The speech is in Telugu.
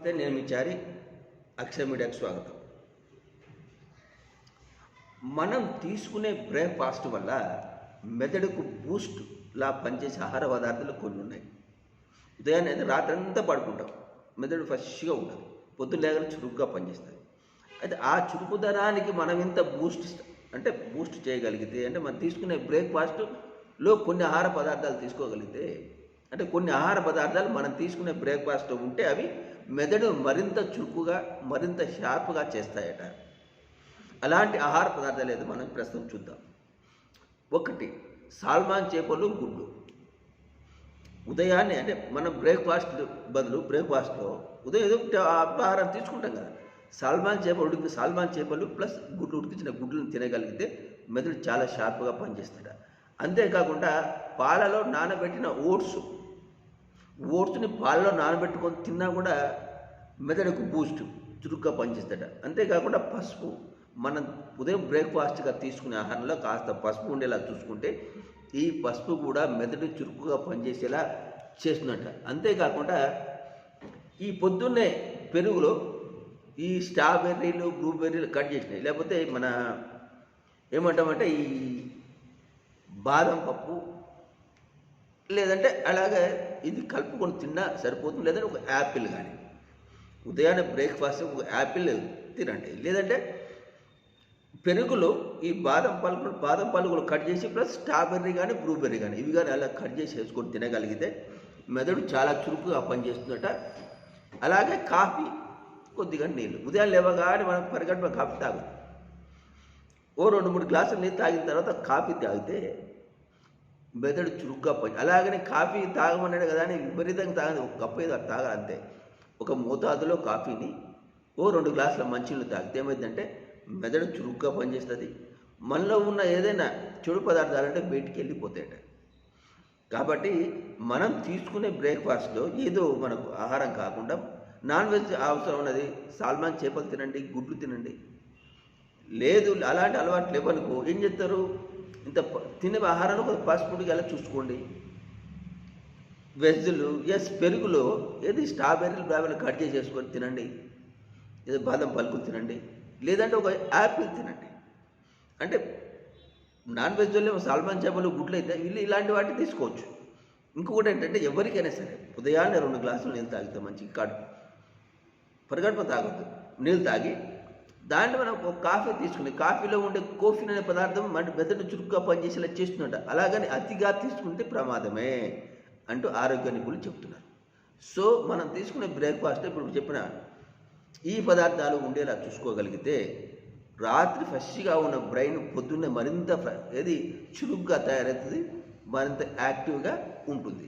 అయితే నేను మీ చారి అక్షర మీడియాకు స్వాగతం. మనం తీసుకునే బ్రేక్ఫాస్ట్ వల్ల మెదడుకు బూస్ట్ లా పనిచేసే ఆహార పదార్థాలు కొన్ని ఉన్నాయి. ఉదయాన్నే అయితే రాత్రి అంతా పడుకుంటాం. మెదడు ఫ్రెష్గా ఉంటుంది పొద్దున్న లేకుండా చురుగ్గా పనిచేస్తుంది అయితే ఆ చురుకుదనానికి మనం ఇంత బూస్ట్ అంటే బూస్ట్ చేయగలిగితే అంటే మనం తీసుకునే బ్రేక్ఫాస్ట్లో కొన్ని ఆహార పదార్థాలు తీసుకోగలిగితే అంటే కొన్ని ఆహార పదార్థాలు మనం తీసుకునే బ్రేక్ఫాస్ట్ ఉంటే అవి మెదడు మరింత చురుకుగా మరింత షార్ప్గా చేస్తాయట. అలాంటి ఆహార పదార్థాలు ఏదో మనం ప్రస్తుతం చూద్దాం. ఒకటి సాల్మాన్ చేపలు గుడ్లు ఉదయాన్నే అంటే మనం బ్రేక్ఫాస్ట్ బదులు బ్రేక్ఫాస్ట్లో ఉదయం ఏదో ఆహారం తీసుకుంటాం కదా. సాల్మాన్ చేపలు ఉడికి సాల్మాన్ చేపలు ప్లస్ గుడ్లు ఉడికించిన గుడ్లను తినగలిగితే మెదడు చాలా షార్ప్గా పనిచేస్తాడు. అంతేకాకుండా పాలలో నానబెట్టిన ఓట్స్ ఓట్స్ని పాలలో నానబెట్టుకొని తిన్నా కూడా మెదడుకు బూస్ట్ చురుగ్గా పనిచేస్తాడ అంతేకాకుండా పసుపు మనం ఉదయం బ్రేక్ఫాస్ట్గా తీసుకునే ఆహారంలో కాస్త పసుపు ఉండేలా చూసుకుంటే ఈ పసుపు కూడా మెదడు చురుకుగా పనిచేసేలా చేస్తున్నట్ట అంతేకాకుండా ఈ పొద్దున్నే పెరుగులో ఈ స్ట్రాబెర్రీలు బ్లూబెర్రీలు కట్ చేసినాయి. లేకపోతే మన ఏమంటామంటే ఈ బాదం పప్పు లేదంటే అలాగే ఇది కలుపుకొని తిన్నా సరిపోతుంది. లేదంటే ఒక యాపిల్ కానీ. ఉదయాన్నే బ్రేక్ఫాస్ట్ ఒక యాపిల్ తినండి. లేదంటే పెరుగులో ఈ బాదం పాలు బాదం పలుకులు కట్ చేసి ప్లస్ స్ట్రాబెర్రీ కానీ బ్లూబెర్రీ కానీ ఇవి కానీ అలా కట్ చేసి వేసుకొని తినగలిగితే మెదడు చాలా చురుకుగా పనిచేస్తుందట. అలాగే కాఫీ కొద్దిగా నీళ్ళు. ఉదయం లేవగానే మనం పరిగెట్ట కాఫీ తాగు. ఓ రెండు మూడు గ్లాసులు నీళ్ళు తాగిన తర్వాత కాఫీ తాగితే మెదడు చురుగ్గా పని అలాగనే కాఫీ తాగమన్నాడు కదా అని విపరీతంగా తాగదు. ఒక కప్పు ఏదో తాగాలి అంతే. ఒక మోతాదులో కాఫీని ఓ రెండు గ్లాసుల మంచినీళ్ళు తాగితే ఏమైందంటే మెదడు చురుగ్గా పనిచేస్తుంది. మనలో ఉన్న ఏదైనా చెడు పదార్థాలు అంటే బయటికి వెళ్ళిపోతాయట. కాబట్టి మనం తీసుకునే బ్రేక్ఫాస్ట్లో ఏదో మనకు ఆహారం కాకుండా నాన్ వెజ్ అవసరం ఉన్నది సాల్మాన్ చేపలు తినండి గుడ్లు తినండి. లేదు అలాంటి అలవాట్లు లేవనుకో ఏం చేస్తారు ఇంత తినే ఆహారాన్ని ఒక పసుపుడికి ఎలా చూసుకోండి? వెజ్లు ఎస్ పెరుగులో ఏది స్ట్రాబెర్రీలు బ్రాబెర్లు కట్ చేసేసుకొని చేసుకొని తినండి. ఏదో బాదం పలుకులు తినండి. లేదంటే ఒక యాపిల్ తినండి. అంటే నాన్ వెజ్లో సాల్మాన్ చేపలు గుడ్లు అయితే వీళ్ళు ఇలాంటి వాటిని తీసుకోవచ్చు. ఇంకొకటి ఏంటంటే ఎవరికైనా సరే ఉదయాన్నే రెండు గ్లాసులు నీళ్ళు తాగితే మంచిగా కాడు పరిగడప తాగొద్దు. నీళ్ళు తాగి దాంట్లో మనం ఒక కాఫీ తీసుకుని కాఫీలో ఉండే కోఫీ అనే పదార్థం మన మెదడు చురుగ్గా పనిచేసేలా చేస్తున్నట అలాగని అతిగా తీసుకుంటే ప్రమాదమే. అంటూ ఆరోగ్య నిపుణులు చెప్తున్నారు. సో మనం తీసుకునే బ్రేక్ఫాస్ట్ ఇప్పుడు చెప్పిన ఈ పదార్థాలు ఉండేలా చూసుకోగలిగితే రాత్రి ఫ్రెష్గా ఉన్న బ్రెయిన్ పొద్దున్నే మరింత ఏది చురుగ్గా తయారవుతుంది మరింత యాక్టివ్గా ఉంటుంది.